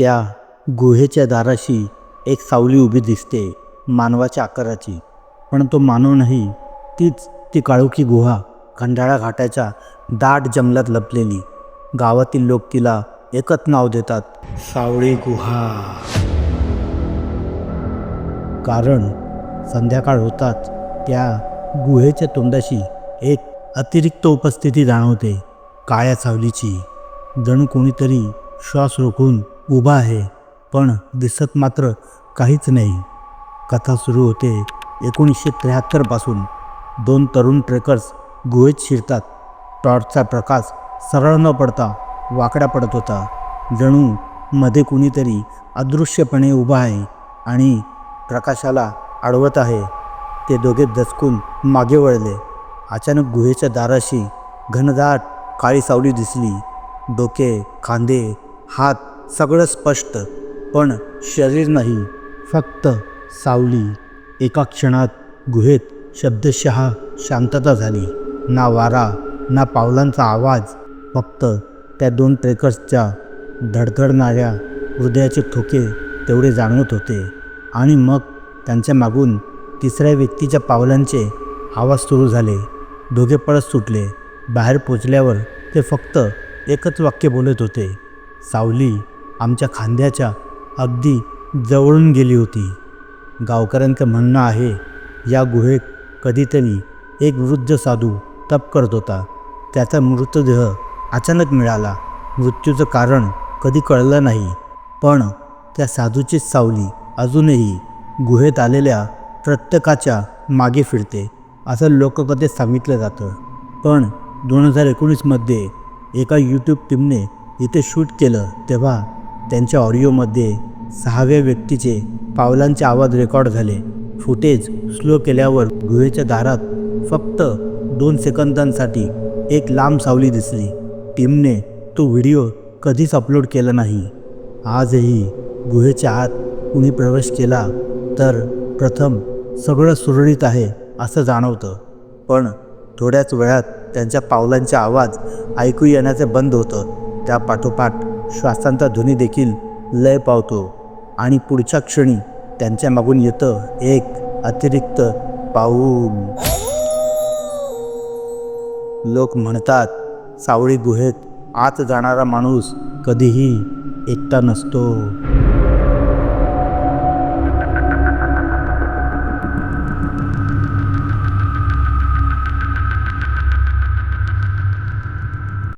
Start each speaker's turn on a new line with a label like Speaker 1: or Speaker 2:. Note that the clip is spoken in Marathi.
Speaker 1: त्या गुहेच्या दाराशी एक सावली उभी दिसते मानवाच्या आकाराची. पण तो मानव नाही तीच ती काळोखी गुहा खंडाळा घाटाच्या दाट जंगलात लपलेली. गावातील लोक तिला एकच नाव देतात सावळी गुहा. कारण संध्याकाळ होताच त्या गुहेच्या तोंडाशी एक अतिरिक्त उपस्थिती जाणवते काळ्या सावलीची. जणू कोणीतरी श्वास रोखून उभा आहे पण दिसत मात्र काहीच नाही. कथा सुरू होते एकोणीसशे त्र्याहत्तरपासून दोन तरुण ट्रेकर्स गुहेत शिरतात. टॉर्चचा प्रकाश सरळ न पडता वाकड्या पडत होता. जणू मध्ये कुणीतरी अदृश्यपणे उभा आहे आणि प्रकाशाला अडवत आहे. ते दोघे दचकून मागे वळले. अचानक गुहेच्या दाराशी घनदाट काळी सावली दिसली. डोके खांदे हात सगळं स्पष्ट पण शरीर नाही. फक्त सावली. एका क्षणात गुहेत शब्दशः शांतता झाली. ना वारा ना पावलांचा आवाज फक्त त्या दोन ट्रेकर्सच्या धडधडणाऱ्या हृदयाचे ठोके तेवढे जाणवत होते. आणि मग त्यांच्या मागून तिसऱ्या व्यक्तीच्या पावलांचे आवाज सुरू झाले. दोघे पळत सुटले. बाहेर पोचल्यावर ते फक्त एकच वाक्य बोलत होते. सावली आमच्या खांद्याच्या अगदी जवळून गेली होती. गावकऱ्यांचं म्हणणं आहे या गुहेत कधीतरी एक वृद्ध साधू तप करत होता. त्याचा मृतदेह अचानक मिळाला. मृत्यूचं कारण कधी कळलं नाही. पण त्या साधूचीच सावली अजूनही गुहेत आलेल्या प्रत्येकाच्या मागे फिरते असं लोककथेत सांगितलं जातं. पण दोन हजार एकोणीसमध्ये एका यूट्यूब टीमने इथे शूट केलं तेव्हा त्यांच्या ऑडिओमध्ये सहाव्या व्यक्तीचे पावलांचे आवाज रेकॉर्ड झाले. फुटेज स्लो केल्यावर गुहेच्या दारात फक्त दोन सेकंदांसाठी एक लांब सावली दिसली. टीमने तो व्हिडिओ कधीच अपलोड केला नाही. आजही गुहेच्या आत कुणी प्रवेश केला तर प्रथम सगळं सुरळीत आहे असं जाणवतं. पण थोड्याच वेळात त्यांच्या पावलांचे आवाज ऐकू येण्याचे बंद होतं. त्या पाठोपाठ श्वासांचा ध्वनी देखील लय पावतो आणि पुढच्या क्षणी त्यांच्या मागून येतं एक अतिरिक्त पाऊल. लोक म्हणतात सावळी गुहेत आत जाणारा माणूस कधीही एकटा नसतो.